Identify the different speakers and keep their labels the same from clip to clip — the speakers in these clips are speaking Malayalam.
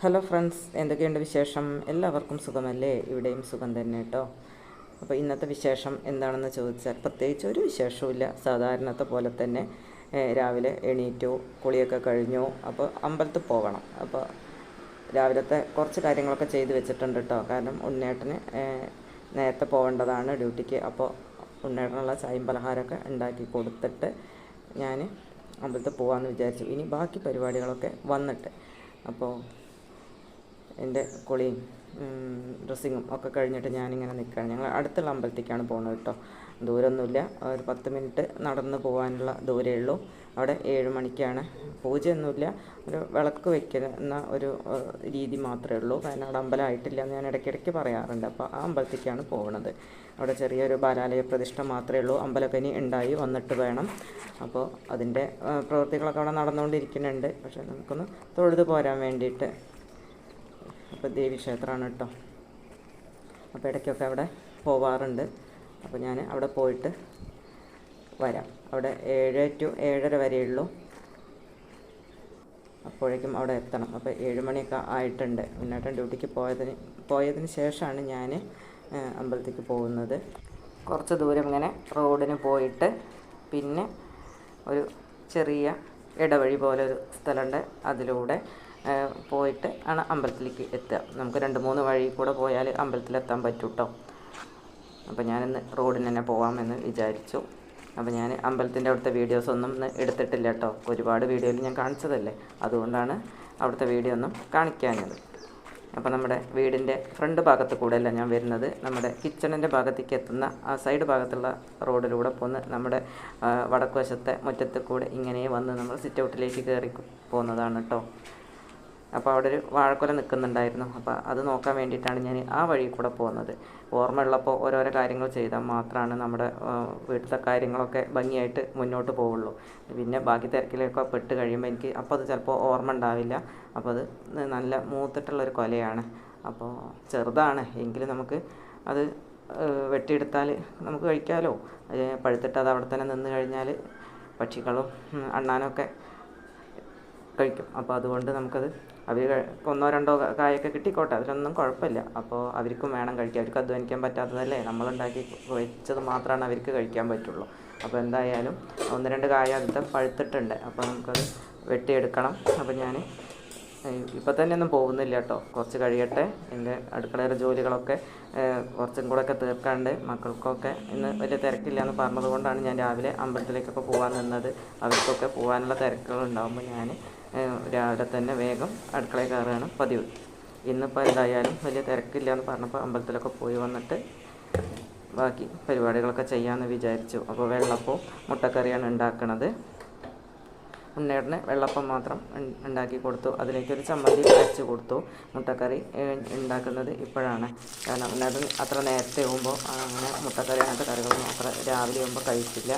Speaker 1: ഹലോ ഫ്രണ്ട്സ് എന്തൊക്കെയുണ്ട് വിശേഷം? എല്ലാവർക്കും സുഖമല്ലേ? ഇവിടെയും സുഖം തന്നെ കേട്ടോ അപ്പോൾ ഇന്നത്തെ വിശേഷം എന്താണെന്ന് ചോദിച്ചാൽ പ്രത്യേകിച്ച് ഒരു വിശേഷവുമില്ല. സാധാരണത്തെ പോലെ തന്നെ രാവിലെ എണീറ്റു കുളിയൊക്കെ കഴിഞ്ഞു. അപ്പോൾ അമ്പലത്തിൽ പോകണം. അപ്പോൾ രാവിലത്തെ കുറച്ച് കാര്യങ്ങളൊക്കെ ചെയ്തു വെച്ചിട്ടുണ്ട് കേട്ടോ കാരണം ഉണ്ണേട്ടന് നേരത്തെ പോകേണ്ടതാണ് ഡ്യൂട്ടിക്ക്. അപ്പോൾ ഉണ്ണേട്ടനുള്ള ചായയും പലഹാരമൊക്കെ ഉണ്ടാക്കി കൊടുത്തിട്ട് ഞാൻ അമ്പലത്തിൽ പോകാമെന്ന് വിചാരിച്ചു. ഇനി ബാക്കി പരിപാടികളൊക്കെ വന്നിട്ട്. അപ്പോൾ എന്റെ കുളിയും ഡ്രസ്സിങ്ങും ഒക്കെ കഴിഞ്ഞിട്ട് ഞാനിങ്ങനെ നിൽക്കുകയാണ്. ഞങ്ങൾ അടുത്തുള്ള അമ്പലത്തേക്കാണ് പോകുന്നത് കേട്ടോ. ദൂരമൊന്നുമില്ല. ഒരു പത്ത് മിനിറ്റ് നടന്ന് പോകാനുള്ള ദൂരമേ ഉള്ളൂ. അവിടെ ഏഴ് മണിക്കാണ്. പൂജയൊന്നുമില്ല. ഒരു വിളക്ക് വയ്ക്കുന്ന ഒരു രീതി മാത്രമേ ഉള്ളൂ. കാരണം അവിടെ അമ്പലമായിട്ടില്ല എന്ന് ഞാൻ ഇടയ്ക്കിടയ്ക്ക് പറയാറുണ്ട്. അപ്പോൾ ആ അമ്പലത്തേക്കാണ് പോകുന്നത്. അവിടെ ചെറിയൊരു ബാലാലയ പ്രതിഷ്ഠ മാത്രമേ ഉള്ളൂ. അമ്പലക്കനി ഉണ്ടായി വന്നിട്ട് വേണം. അപ്പോൾ അതിന്റെ പ്രവൃത്തികളൊക്കെ അവിടെ നടന്നുകൊണ്ടിരിക്കുന്നുണ്ട്. പക്ഷേ നമുക്കൊന്ന് തൊഴുത് പോരാൻ വേണ്ടിയിട്ട് അപ്പോൾ ദേവി ക്ഷേത്രമാണ് കേട്ടോ. അപ്പോൾ ഇടയ്ക്കൊക്കെ അവിടെ പോവാറുണ്ട്. അപ്പോൾ ഞാൻ അവിടെ പോയിട്ട് വരാം. അവിടെ ഏഴ് ടു ഏഴര വരെയുള്ളൂ അപ്പോഴേക്കും അവിടെ എത്തണം. അപ്പോൾ ഏഴ് മണിയൊക്കെ ആയിട്ടുണ്ട്. മുന്നേട്ടൻ ഡ്യൂട്ടിക്ക് പോയതിന് പോയതിന് ശേഷമാണ് ഞാൻ അമ്പലത്തേക്ക് പോകുന്നത്. കുറച്ച് ദൂരം ഇങ്ങനെ റോഡിന് പോയിട്ട് പിന്നെ ഒരു ചെറിയ ഇടവഴി പോലെ ഒരു സ്ഥലമുണ്ട് അതിലൂടെ പോയിട്ട് ആണ് അമ്പലത്തിലേക്ക് എത്തുക. നമുക്ക് രണ്ട് മൂന്ന് വഴി കൂടെ പോയാൽ അമ്പലത്തിലെത്താൻ പറ്റും കേട്ടോ അപ്പോൾ ഞാനിന്ന് റോഡിന് തന്നെ പോകാമെന്ന് വിചാരിച്ചു. അപ്പോൾ ഞാൻ അമ്പലത്തിന്റെ അവിടുത്തെ വീഡിയോസ് ഒന്നും ഇന്ന് എടുത്തിട്ടില്ല കേട്ടോ ഒരുപാട് വീഡിയോയിൽ ഞാൻ കാണിച്ചതല്ലേ? അതുകൊണ്ടാണ് അവിടുത്തെ വീഡിയോ ഒന്നും കാണിക്കാഞ്ഞത്. അപ്പോൾ നമ്മുടെ വീടിന്റെ ഫ്രണ്ട് ഭാഗത്ത് കൂടെയല്ല ഞാൻ വരുന്നത്. നമ്മുടെ കിച്ചണിന്റെ ഭാഗത്തേക്ക് എത്തുന്ന ആ സൈഡ് ഭാഗത്തുള്ള റോഡിലൂടെ പോന്ന് നമ്മുടെ വടക്കുവശത്തെ വടക്ക് മുറ്റത്ത് കൂടെ ഇങ്ങനെ വന്ന് നമ്മൾ സിറ്റ് ഔട്ടിലേക്ക് കയറി പോകുന്നതാണ് കേട്ടോ അപ്പോൾ അവിടെ ഒരു വാഴക്കൊല നിൽക്കുന്നുണ്ടായിരുന്നു. അപ്പോൾ അത് നോക്കാൻ വേണ്ടിയിട്ടാണ് ഞാൻ ആ വഴി കൂടെ പോകുന്നത്. ഓർമ്മയുള്ളപ്പോൾ ഓരോരോ കാര്യങ്ങൾ ചെയ്താൽ മാത്രമാണ് നമ്മുടെ വീട്ടിലെ കാര്യങ്ങളൊക്കെ ഭംഗിയായിട്ട് മുന്നോട്ട് പോവുള്ളൂ. പിന്നെ ബാക്കി തിരക്കിലൊക്കെ പെട്ട് കഴിയുമ്പോൾ എനിക്ക് അപ്പോൾ അത് ചിലപ്പോൾ ഓർമ്മ ഉണ്ടാവില്ല. അപ്പോൾ അത് നല്ല മൂത്തിട്ടുള്ളൊരു കൊലയാണ്. അപ്പോൾ ചെറുതാണ്. എങ്കിലും നമുക്ക് അത് വെട്ടിയെടുത്താൽ നമുക്ക് കഴിക്കാമല്ലോ പഴുത്തിട്ട് അത് അവിടെ തന്നെ നിന്ന് കഴിഞ്ഞാൽ പക്ഷികളും അണ്ണാനൊക്കെ കഴിക്കും. അപ്പോൾ അതുകൊണ്ട് നമുക്കത് അവർ ഒന്നോ രണ്ടോ കായൊക്കെ കിട്ടിക്കോട്ടെ. അതിലൊന്നും കുഴപ്പമില്ല. അപ്പോൾ അവർക്കും വേണം കഴിക്കാൻ. അവർക്ക് അധ്വാനിക്കാൻ പറ്റാത്തതല്ലേ? നമ്മളുണ്ടാക്കി വെച്ചത് മാത്രമാണ് അവർക്ക് കഴിക്കാൻ പറ്റുള്ളൂ. അപ്പോൾ എന്തായാലും ഒന്ന് രണ്ട് കായ അടുത്ത പഴുത്തിട്ടുണ്ട്. അപ്പോൾ നമുക്കത് വെട്ടിയെടുക്കണം. അപ്പോൾ ഞാൻ ഇപ്പം തന്നെ ഒന്നും പോകുന്നില്ല കേട്ടോ. കുറച്ച് കഴിയട്ടെ. എന്റെ അടുക്കളയിലെ ജോലികളൊക്കെ കുറച്ചും കൂടെ ഒക്കെ തീർക്കാണ്ട് മക്കൾക്കൊക്കെ ഇന്ന് വലിയ തിരക്കില്ല എന്ന് പറഞ്ഞതുകൊണ്ടാണ് ഞാൻ രാവിലെ അമ്പലത്തിലേക്കൊക്കെ പോകാൻ നിന്നത്. അവർക്കൊക്കെ പോകാനുള്ള തിരക്കുകൾ ഉണ്ടാകുമ്പോൾ ഞാൻ രാവിലെ തന്നെ വേഗം അടുക്കളയിൽ കയറുകയാണ് പതിവ്. ഇന്നിപ്പോൾ എന്തായാലും വലിയ തിരക്കില്ല എന്ന് പറഞ്ഞപ്പോൾ അമ്പലത്തിലൊക്കെ പോയി വന്നിട്ട് ബാക്കി പരിപാടികളൊക്കെ ചെയ്യാമെന്ന് വിചാരിച്ചു. അപ്പോൾ വെള്ളപ്പവും മുട്ടക്കറിയാണ് ഉണ്ടാക്കുന്നത് ഉണ്ണേട്ടന് വെള്ളപ്പം മാത്രം ഉണ്ടാക്കി കൊടുത്തു. അതിലേക്കൊരു ചമ്മന്തി അരച്ച് കൊടുത്തു. മുട്ടക്കറി ഉണ്ടാക്കുന്നത് ഇപ്പോഴാണ്. കാരണം ഉണ്ണേട്ടൻ അത്ര നേരത്തെ ആകുമ്പോൾ അങ്ങനെ മുട്ടക്കറി അങ്ങനത്തെ കറികളൊന്നും അത്ര രാവിലെ ആകുമ്പോൾ കഴിച്ചില്ല.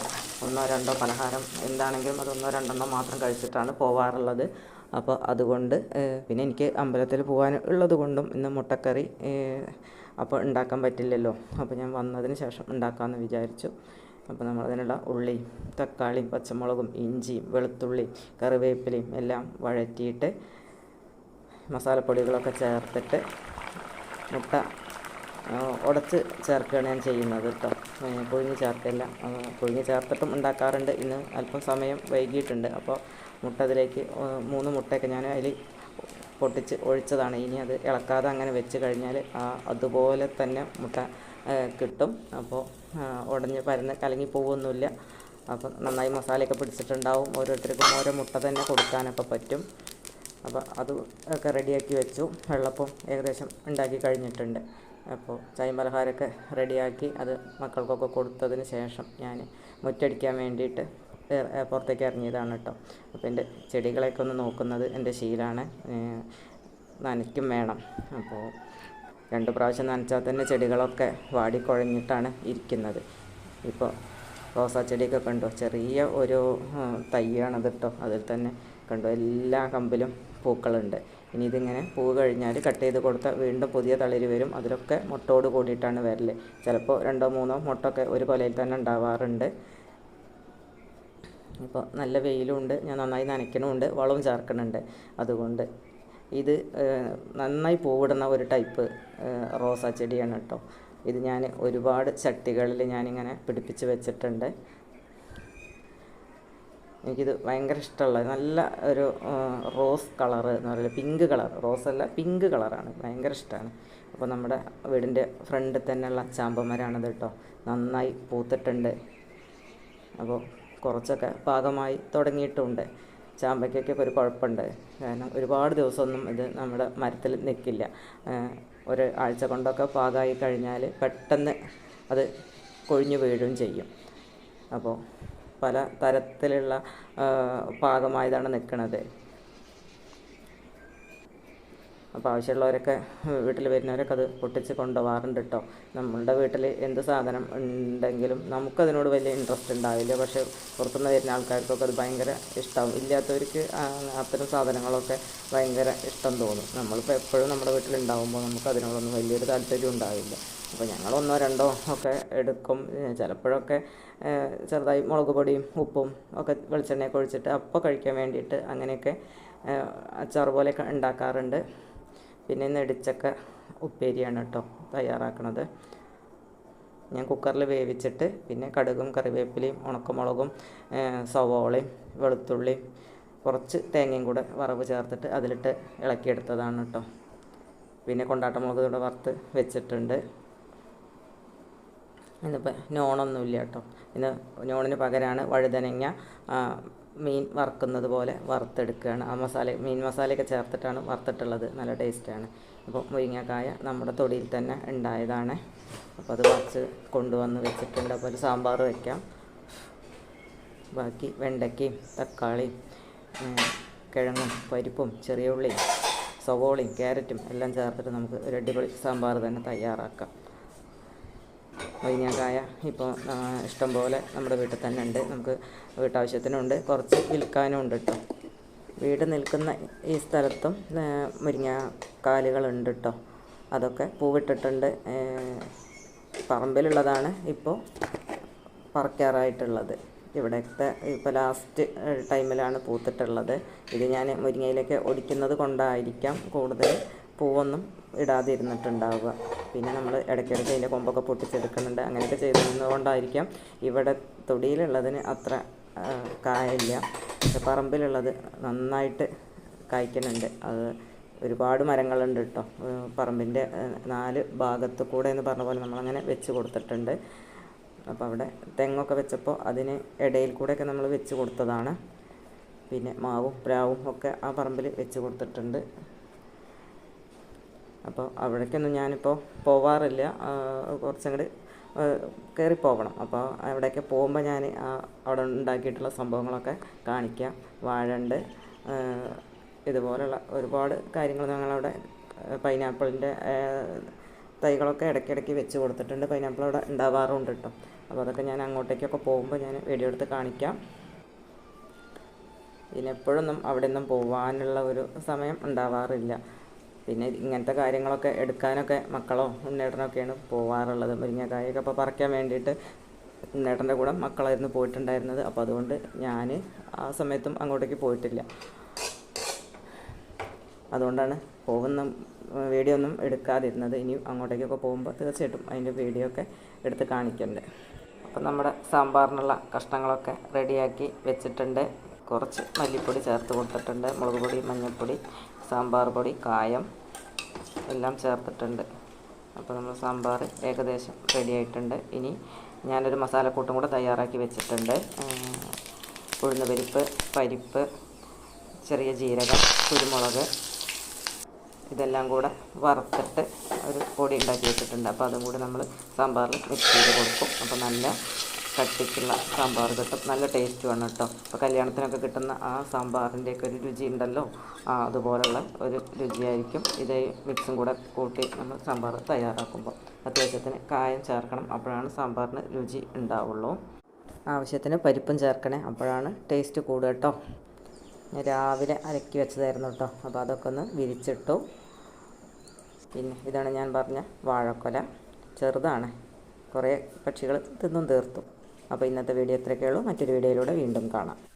Speaker 1: ഒന്നോ രണ്ടോ പലഹാരം എന്താണെങ്കിലും അത് ഒന്നോ രണ്ടെണ്ണോ മാത്രം കഴിച്ചിട്ടാണ് പോവാറുള്ളത്. അപ്പോൾ അതുകൊണ്ട് പിന്നെ എനിക്ക് അമ്പലത്തിൽ പോകാൻ ഉള്ളത് കൊണ്ടും ഇന്ന് മുട്ടക്കറി അപ്പോൾ ഉണ്ടാക്കാൻ പറ്റില്ലല്ലോ. അപ്പോൾ ഞാൻ വന്നതിന് ശേഷം ഉണ്ടാക്കാമെന്ന് വിചാരിച്ചു. അപ്പോൾ നമ്മൾ അതിനുള്ള ഉള്ളി തക്കാളിയും പച്ചമുളകും ഇഞ്ചിയും വെളുത്തുള്ളിയും കറിവേപ്പിലയും എല്ലാം വഴറ്റിയിട്ട് മസാലപ്പൊടികളൊക്കെ ചേർത്തിട്ട് മുട്ട ഉടച്ച് ചേർക്കുകയാണ് ഞാൻ ചെയ്യുന്നത് കേട്ടോ. പുഴുങ്ങി ചേർക്കില്ല പുഴുങ്ങി ചേർത്തിട്ടും ഉണ്ടാക്കാറുണ്ട്. ഇന്ന് അല്പം സമയം വൈകിയിട്ടുണ്ട്. അപ്പോൾ മുട്ട അതിലേക്ക് മൂന്ന് മുട്ടയൊക്കെ ഞാൻ അതിൽ പൊട്ടിച്ച് ഒഴിച്ചതാണ്. ഇനി അത് ഇളക്കാതെ അങ്ങനെ വെച്ച് കഴിഞ്ഞാൽ അതുപോലെ തന്നെ മുട്ട കിട്ടും. അപ്പോൾ ഉടഞ്ഞ് പരന്ന് കലങ്ങി പോകുമൊന്നുമില്ല അപ്പം നന്നായി മസാലയൊക്കെ പിടിച്ചിട്ടുണ്ടാവും. ഓരോരുത്തർക്കും ഓരോ മുട്ട തന്നെ കൊടുക്കാനൊക്കെ പറ്റും. അപ്പോൾ അത് ഒക്കെ റെഡിയാക്കി വെച്ചു. വെള്ളപ്പം ഏകദേശം ഉണ്ടാക്കി കഴിഞ്ഞിട്ടുണ്ട്. അപ്പോൾ ചായ പലഹാരമൊക്കെ റെഡിയാക്കി അത് മക്കൾക്കൊക്കെ കൊടുത്തതിന് ശേഷം ഞാൻ മുറ്റടിക്കാൻ വേണ്ടിയിട്ട് പുറത്തേക്ക് ഇറങ്ങിയതാണ് കേട്ടോ. അപ്പോൾ എന്റെ ചെടികളെയൊക്കെ ഒന്ന് നോക്കുന്നത് എന്റെ ശീലമാണ്. നനയ്ക്കും വേണം. അപ്പോൾ രണ്ട് പ്രാവശ്യം നനച്ചാൽ തന്നെ ചെടികളൊക്കെ വാടിക്കുഴഞ്ഞിട്ടാണ് ഇരിക്കുന്നത്. ഇപ്പോൾ റോസാ ചെടിയൊക്കെ കണ്ടോ? ചെറിയ ഒരു തയ്യാണ് തൈയാണത് കേട്ടോ അതിൽ തന്നെ കണ്ടോ? എല്ലാ കമ്പിലും പൂക്കളുണ്ട്. ഇനി ഇതിങ്ങനെ പൂ കഴിഞ്ഞാൽ കട്ട് ചെയ്ത് കൊടുത്താൽ വീണ്ടും പുതിയ തളിര് വരും. അതിലൊക്കെ മുട്ടോട് കൂടിയിട്ടാണ് വരൽ ചിലപ്പോൾ രണ്ടോ മൂന്നോ മുട്ടൊക്കെ ഒരു കൊലയിൽ തന്നെ ഉണ്ടാവാറുണ്ട്. ഇപ്പോൾ നല്ല വെയിലുണ്ട് ഞാൻ നന്നായി നനയ്ക്കണമുണ്ട് വളവും ചേർക്കണുണ്ട്. അതുകൊണ്ട് ഇത് നന്നായി പൂവിടുന്ന ഒരു ടൈപ്പ് റോസാ ചെടിയാണ് കേട്ടോ. ഇത് ഞാൻ ഒരുപാട് ചട്ടികളിൽ ഞാനിങ്ങനെ പിടിപ്പിച്ച് വെച്ചിട്ടുണ്ട്. എനിക്കിത് ഭയങ്കര ഇഷ്ടമുള്ള നല്ല ഒരു റോസ് കളർ എന്ന് പറയുന്നത് പിങ്ക് കളർ റോസ് അല്ല പിങ്ക് കളറാണ് ഭയങ്കര ഇഷ്ടമാണ്. അപ്പോൾ നമ്മുടെ വീടിന്റെ ഫ്രണ്ടിൽ തന്നെയുള്ള ചാമ്പമരാണത് കേട്ടോ നന്നായി പൂത്തിട്ടുണ്ട്. അപ്പോൾ കുറച്ചൊക്കെ പാകമായി തുടങ്ങിയിട്ടുണ്ട്. ചാമ്പയ്ക്കൊക്കെ ഒരു കുഴപ്പമുണ്ട്. കാരണം ഒരുപാട് ദിവസമൊന്നും ഇത് നമ്മുടെ മരത്തിൽ നിൽക്കില്ല. ഒരു ആഴ്ച കൊണ്ടൊക്കെ പാകമായി കഴിഞ്ഞാൽ പെട്ടെന്ന് അത് കൊഴിഞ്ഞു വീഴും ചെയ്യും. അപ്പോൾ പല തരത്തിലുള്ള പാകമായതാണ് നിൽക്കുന്നത് അപ്പോൾ ആവശ്യമുള്ളവരൊക്കെ വീട്ടിൽ വരുന്നവരൊക്കെ അത് പൊട്ടിച്ച് കൊണ്ടുപോകാറുണ്ട് കേട്ടോ നമ്മളുടെ വീട്ടിൽ എന്ത് സാധനം ഉണ്ടെങ്കിലും നമുക്കതിനോട് വലിയ ഇൻട്രസ്റ്റ് ഉണ്ടാവില്ല. പക്ഷേ പുറത്തുനിന്ന് വരുന്ന ആൾക്കാർക്കൊക്കെ അത് ഭയങ്കര ഇഷ്ടമാവും ഇല്ലാത്തവർക്ക് അത്തരം സാധനങ്ങളൊക്കെ ഭയങ്കര ഇഷ്ടം തോന്നും. നമ്മളിപ്പോൾ എപ്പോഴും നമ്മുടെ വീട്ടിലുണ്ടാകുമ്പോൾ നമുക്ക് അതിനോടൊന്നും വലിയൊരു താല്പര്യം ഉണ്ടാവില്ല. അപ്പോൾ ഞങ്ങൾ ഒന്നോ രണ്ടോ ഒക്കെ എടുക്കും. ചിലപ്പോഴൊക്കെ ചെറുതായി മുളക് പൊടിയും ഉപ്പും ഒക്കെ വെളിച്ചെണ്ണയൊക്കെ ഒഴിച്ചിട്ട് അപ്പോൾ കഴിക്കാൻ വേണ്ടിയിട്ട് അങ്ങനെയൊക്കെ അച്ചാർ പോലെയൊക്കെ ഉണ്ടാക്കാറുണ്ട്. പിന്നെ നെടിച്ചക്ക ഉപ്പേരിയാണ് കേട്ടോ തയ്യാറാക്കണത്. ഞാൻ കുക്കറിൽ വേവിച്ചിട്ട് പിന്നെ കടുകും കറിവേപ്പിലയും ഉണക്കമുളകും സവോളയും വെളുത്തുള്ളിയും കുറച്ച് തേങ്ങയും കൂടെ വറവ് ചേർത്തിട്ട് അതിലിട്ട് ഇളക്കിയെടുത്തതാണ് കേട്ടോ പിന്നെ കൊണ്ടാട്ടമുളക് കൂടെ വറുത്ത് വെച്ചിട്ടുണ്ട്. ഇന്നിപ്പോൾ നോണൊന്നുമില്ല കേട്ടോ ഇന്ന് നോണിന് പകരമാണ് വഴുതനങ്ങ മീൻ വറുക്കുന്നത് പോലെ വറുത്തെടുക്കുകയാണ്. ആ മസാല മീൻ മസാലയൊക്കെ ചേർത്തിട്ടാണ് വറുത്തിട്ടുള്ളത്. നല്ല ടേസ്റ്റാണ്. അപ്പോൾ മുരിങ്ങക്കായ നമ്മുടെ തൊടിയിൽ തന്നെ ഉണ്ടായതാണ്. അപ്പോൾ അത് വറച്ച് കൊണ്ടുവന്ന് വെച്ചിട്ടുണ്ട്. അപ്പോൾ ഒരു സാമ്പാർ വയ്ക്കാം ബാക്കി വെണ്ടയ്ക്കയും തക്കാളിയും കിഴങ്ങും പരിപ്പും ചെറിയ ഉള്ളിയും സവോളയും ക്യാരറ്റും എല്ലാം ചേർത്തിട്ട് നമുക്ക് ഒരു അടിപൊളി സാമ്പാർ തന്നെ തയ്യാറാക്കാം. മുരിങ്ങക്കായ ഇപ്പോൾ ഇഷ്ടം പോലെ നമ്മുടെ വീട്ടിൽ തന്നെ ഉണ്ട്. നമുക്ക് വീട്ടാവശ്യത്തിനുണ്ട്. കുറച്ച് വിൽക്കാനും ഉണ്ട് കേട്ടോ വീട് നിൽക്കുന്ന ഈ സ്ഥലത്തും മുരിങ്ങ മുരിങ്ങക്കാലുകളുണ്ട് കേട്ടോ അതൊക്കെ പൂവിട്ടിട്ടുണ്ട്. പറമ്പിലുള്ളതാണ് ഇപ്പോൾ പറിക്കാറായിട്ടുള്ളത്. ഇവിടുത്തെ ഇപ്പോൾ ലാസ്റ്റ് ടൈമിലാണ് പൂത്തിട്ടുള്ളത്. ഇത് ഞാൻ മുരിങ്ങയിലേക്ക് ഒടിക്കുന്നത് കൊണ്ടായിരിക്കാം കൂടുതൽ പൂവൊന്നും ഇടാതെ ഇരുന്നിട്ടുണ്ടാവുക പിന്നെ നമ്മൾ ഇടയ്ക്കിടയ്ക്ക് അതിന്റെ കൊമ്പൊക്കെ പൊട്ടിച്ചെടുക്കുന്നുണ്ട്. അങ്ങനെയൊക്കെ ചെയ്തുകൊണ്ടായിരിക്കാം കൊണ്ടായിരിക്കാം ഇവിടെ തൊടിയിലുള്ളതിന് അത്ര കായില്ല പക്ഷെ പറമ്പിലുള്ളത് നന്നായിട്ട് കായ്ക്കുന്നുണ്ട്. അത് ഒരുപാട് മരങ്ങളുണ്ട് കേട്ടോ പറമ്പിന്റെ നാല് ഭാഗത്ത് കൂടെ എന്ന് പറഞ്ഞ പോലെ നമ്മളങ്ങനെ വെച്ച് കൊടുത്തിട്ടുണ്ട്. അപ്പോൾ അവിടെ തെങ്ങൊക്കെ വെച്ചപ്പോൾ അതിന് ഇടയിൽ കൂടെയൊക്കെ നമ്മൾ വെച്ച് കൊടുത്തതാണ്. പിന്നെ മാവും പ്രാവും ഒക്കെ ആ പറമ്പിൽ വെച്ച് കൊടുത്തിട്ടുണ്ട്. അപ്പോൾ അവിടേക്കൊന്നും ഞാനിപ്പോൾ പോവാറില്ല. കുറച്ചും കയറി പോകണം അപ്പോൾ അവിടെയൊക്കെ പോകുമ്പോൾ ഞാൻ അവിടെ ഉണ്ടാക്കിയിട്ടുള്ള സംഭവങ്ങളൊക്കെ കാണിക്കാം. വാഴണ്ട് ഇതുപോലുള്ള ഒരുപാട് കാര്യങ്ങൾ ഞങ്ങളവിടെ പൈനാപ്പിളിന്റെ തൈകളൊക്കെ ഇടയ്ക്കിടയ്ക്ക് വെച്ച് കൊടുത്തിട്ടുണ്ട്. പൈനാപ്പിൾ അവിടെ ഉണ്ടാവാറുണ്ട് കേട്ടോ. അപ്പോൾ അതൊക്കെ ഞാൻ അങ്ങോട്ടേക്കൊക്കെ പോകുമ്പോൾ ഞാൻ വീഡിയോ എടുത്ത് കാണിക്കാം. ഇനി എപ്പോഴൊന്നും അവിടെ നിന്നും പോകാനുള്ള ഒരു സമയം ഉണ്ടാവാറില്ല. പിന്നെ ഇങ്ങനത്തെ കാര്യങ്ങളൊക്കെ എടുക്കാനൊക്കെ മക്കളോ ഉണ്ണേട്ടനൊക്കെയാണ് പോവാറുള്ളത്. മുരിങ്ങക്കായൊക്കെ അപ്പോൾ പറിക്കാൻ വേണ്ടിയിട്ട് ഉണ്ണേട്ടന്റെ കൂടെ മക്കളായിരുന്നു പോയിട്ടുണ്ടായിരുന്നത്. അപ്പോൾ അതുകൊണ്ട് ഞാൻ ആ സമയത്തും അങ്ങോട്ടേക്ക് പോയിട്ടില്ല. അതുകൊണ്ടാണ് പോകുന്ന വീഡിയോ ഒന്നും എടുക്കാതിരുന്നത്. ഇനി അങ്ങോട്ടേക്കൊക്കെ പോകുമ്പോൾ തീർച്ചയായിട്ടും അതിന്റെ വീഡിയോ ഒക്കെ എടുത്ത് കാണിക്കണ്ടേ. അപ്പം നമ്മുടെ സാമ്പാറിനുള്ള കഷ്ണങ്ങളൊക്കെ റെഡിയാക്കി വെച്ചിട്ടുണ്ട്. കുറച്ച് മല്ലിപ്പൊടി ചേർത്ത് കൊടുത്തിട്ടുണ്ട്. മുളക് പൊടി മഞ്ഞൾപ്പൊടി സാമ്പാർ പൊടി കായം എല്ലാം ചേർത്തിട്ടുണ്ട്. അപ്പോൾ നമ്മൾ സാമ്പാർ ഏകദേശം റെഡി ആയിട്ടുണ്ട്. ഇനി ഞാനൊരു മസാലക്കൂട്ടും കൂടെ തയ്യാറാക്കി വെച്ചിട്ടുണ്ട്. ഉഴുന്ന പരിപ്പ് പരിപ്പ് ചെറിയ ജീരകം കുരുമുളക് ഇതെല്ലാം കൂടെ വറുത്തിട്ട് ഒരു പൊടി ഉണ്ടാക്കി വെച്ചിട്ടുണ്ട്. അപ്പോൾ അതും കൂടി നമ്മൾ സാമ്പാറിൽ മിക്സ് ചെയ്ത് കൊടുക്കും. അപ്പോൾ നല്ല കട്ടിക്കുള്ള സാമ്പാർ കിട്ടും നല്ല ടേസ്റ്റുമാണ് കേട്ടോ ഇപ്പോൾ കല്യാണത്തിനൊക്കെ കിട്ടുന്ന ആ സാമ്പാറിന്റെയൊക്കെ ഒരു രുചി ഉണ്ടല്ലോ? ആ അതുപോലുള്ള ഒരു രുചിയായിരിക്കും ഇതേ മിക്സും കൂടെ കൂട്ടി നമ്മൾ സാമ്പാർ തയ്യാറാക്കുമ്പോൾ അത്യാവശ്യത്തിന് കായം ചേർക്കണം അപ്പോഴാണ് സാമ്പാറിന് രുചി ഉണ്ടാവുള്ളൂ. ആവശ്യത്തിന് പരിപ്പും ചേർക്കണേ അപ്പോഴാണ് ടേസ്റ്റ് കൂടുക കേട്ടോ ഞാൻ രാവിലെ അലക്കി വെച്ചതായിരുന്നു കേട്ടോ അപ്പോൾ അതൊക്കെ ഒന്ന് വിരിച്ചിട്ടു. പിന്നെ ഇതാണ് ഞാൻ പറഞ്ഞ വാഴക്കൊല. ചെറുതാണ്. കുറേ പക്ഷികൾ തിന്നും തീർത്തു. അപ്പോൾ ഇന്നത്തെ വീഡിയോ ഇത്രയൊക്കെയുള്ളൂ മറ്റൊരു വീഡിയോയിലൂടെ വീണ്ടും കാണാം.